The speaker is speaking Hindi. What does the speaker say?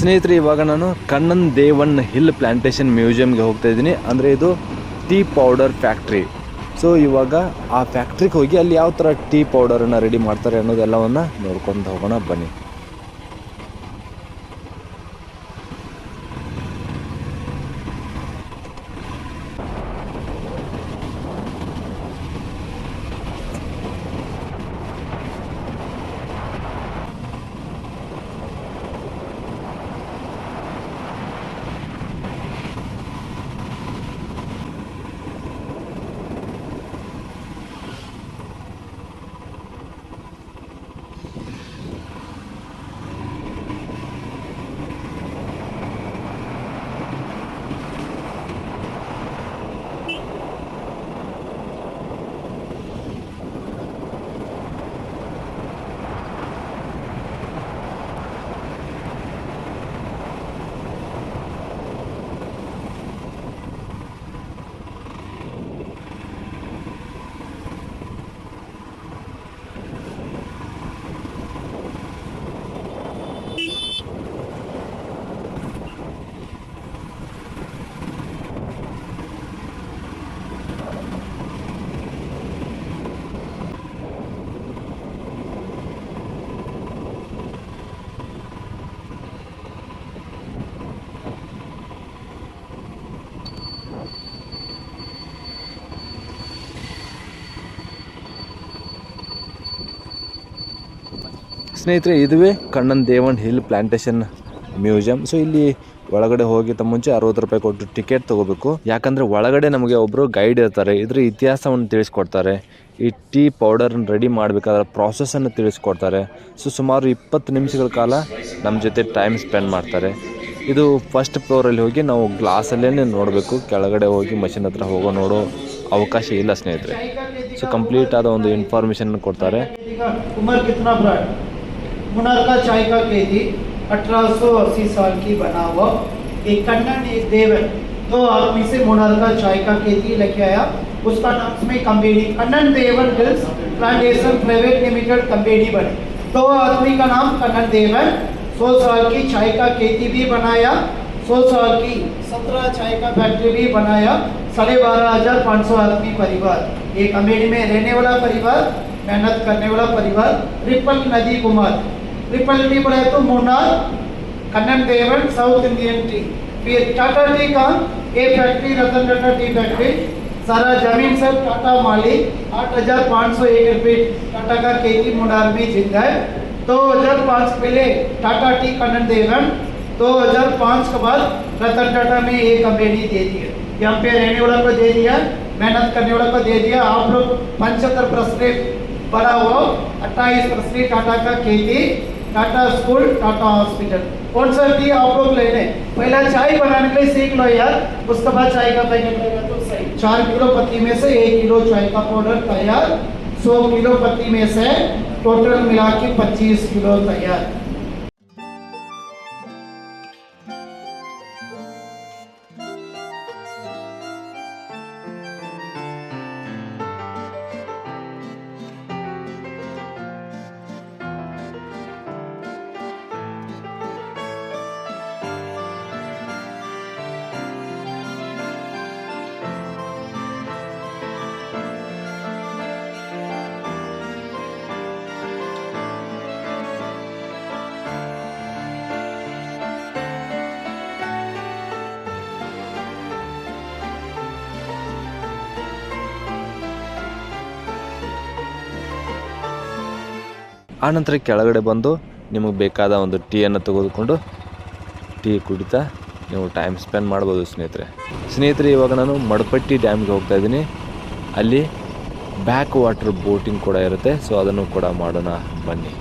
ಸ್ನೇಹಿತರೆ, ಇವಾಗ ನಾನು ಕಣ್ಣನ್ ದೇವನ್ ಹಿಲ್ ಪ್ಲಾಂಟೇಶನ್ ಮ್ಯೂಸಿಯಂಗೆ ಹೋಗ್ತಾ ಇದ್ದೀನಿ. ಅಂದರೆ ಇದು ಟೀ ಪೌಡರ್ ಫ್ಯಾಕ್ಟ್ರಿ. ಸೊ, ಇವಾಗ ಆ ಫ್ಯಾಕ್ಟ್ರಿಗೆ ಹೋಗಿ ಅಲ್ಲಿ ಯಾವ ಥರ ಟೀ ಪೌಡರನ್ನು ರೆಡಿ ಮಾಡ್ತಾರೆ ಅನ್ನೋದೆಲ್ಲವನ್ನು ನೋಡ್ಕೊಂಡು ಹೋಗೋಣ, ಬನ್ನಿ. ಸ್ನೇಹಿತರೆ, ಇದುವೇ Kannan Devan hill plantation museum. So ಇಲ್ಲಿ ಒಳಗಡೆ ಹೋಗಿದ್ದ ಮುಂಚೆ ಅರವತ್ತು ರೂಪಾಯಿ ಕೊಟ್ಟು ಟಿಕೆಟ್ ತಗೋಬೇಕು. ಯಾಕಂದರೆ ಒಳಗಡೆ ನಮಗೆ ಒಬ್ಬರು ಗೈಡ್ ಇರ್ತಾರೆ, ಇದ್ರ ಇತಿಹಾಸವನ್ನು ತಿಳಿಸ್ಕೊಡ್ತಾರೆ. ಈ ಟೀ ಪೌಡರನ್ನು ರೆಡಿ ಮಾಡಬೇಕಾದ್ರೆ ಪ್ರಾಸೆಸನ್ನು ತಿಳಿಸ್ಕೊಡ್ತಾರೆ. ಸೊ ಸುಮಾರು ಇಪ್ಪತ್ತು ನಿಮಿಷಗಳ ಕಾಲ ನಮ್ಮ ಜೊತೆ ಟೈಮ್ ಸ್ಪೆಂಡ್ ಮಾಡ್ತಾರೆ. ಇದು ಫಸ್ಟ್ ಫ್ಲೋರಲ್ಲಿ ಹೋಗಿ ನಾವು ಗ್ಲಾಸಲ್ಲೇ ನೋಡಬೇಕು. ಕೆಳಗಡೆ ಹೋಗಿ ಮಷಿನ್ ಹತ್ರ ಹೋಗೋ ನೋಡೋ ಅವಕಾಶ ಇಲ್ಲ ಸ್ನೇಹಿತರೆ. ಸೊ ಕಂಪ್ಲೀಟ್ ಆದ ಒಂದು ಇನ್ಫಾರ್ಮೇಷನ್ ಕೊಡ್ತಾರೆ. का उम्र कितना बड़ा है हुनर का चाय का केजी 1880 साल की बना हुआ एक कन्नन एक देवन दो आदमी से मुनर का चाय का केजी लेके आया। उसका नाम इसमें company Kannan Devan hills plantation private limited company बने। दो आदमी का नाम कन्नन देवन सौ साल की चाय का खेती भी बनाया। सौ साल की सत्रह चाय का फैक्ट्री भी बनाया। साढ़े बारह हज़ार पाँच सौ आदमी परिवार। ये कमेटी में रहने वाला परिवार, मेहनत करने वाला परिवार, रिपल नदी कुमार। रिपल टी पड़ा तो Munnar Kannan Devan South Indian tea फिर टाटा टी का ये factory Ratan Tata tea factory सारा ज़मीन सब टाटा मालिक आठ हज़ार पाँच सौ एक रुपये टाटा का खेती मोनार में ज़िंदा है। दो हज़ार पाँच पहले टाटा टी कन्नन देवन 2005 के बाद रतन टाटा में ये कंपनी दे दी है यहाँ पे रहने वाला को दे दिया, मेहनत करने वाला को दे दिया। आप लोग पचहत्तर परसेंट बड़ा हुआ, अट्ठाईस परसेंट टाटा का खेती टाटा स्कूल टाटा हॉस्पिटल कौन सा भी आप लोग लेने? पहला चाय बनाने के लिए सीख लो यार। उसके बाद चाय का पैकेट लेगा तो सही। चार किलो पत्ती में से एक किलो चाय का पाउडर तैयार। सौ किलो पत्ती में से टोटल मिला के पच्चीस किलो तैयार। ಆನಂತರ ಕೆಳಗಡೆ ಬಂದು ನಿಮಗೆ ಬೇಕಾದ ಒಂದು ಟೀಯನ್ನು ತೆಗೆದುಕೊಂಡು ಟೀ ಕುಡಿತಾ ನೀವು ಟೈಮ್ ಸ್ಪೆಂಡ್ ಮಾಡ್ಬೋದು ಸ್ನೇಹಿತರೆ. ಸ್ನೇಹಿತರೆ, ಇವಾಗ ನಾನು ಮಡಪಟ್ಟಿ ಡ್ಯಾಮ್ಗೆ ಹೋಗ್ತಾ ಇದ್ದೀನಿ. ಅಲ್ಲಿ ಬ್ಯಾಕ್ ವಾಟರ್ ಬೋಟಿಂಗ್ ಕೂಡ ಇರುತ್ತೆ ಸೊ ಅದನ್ನು ಕೂಡ ಮಾಡೋಣ ಬನ್ನಿ.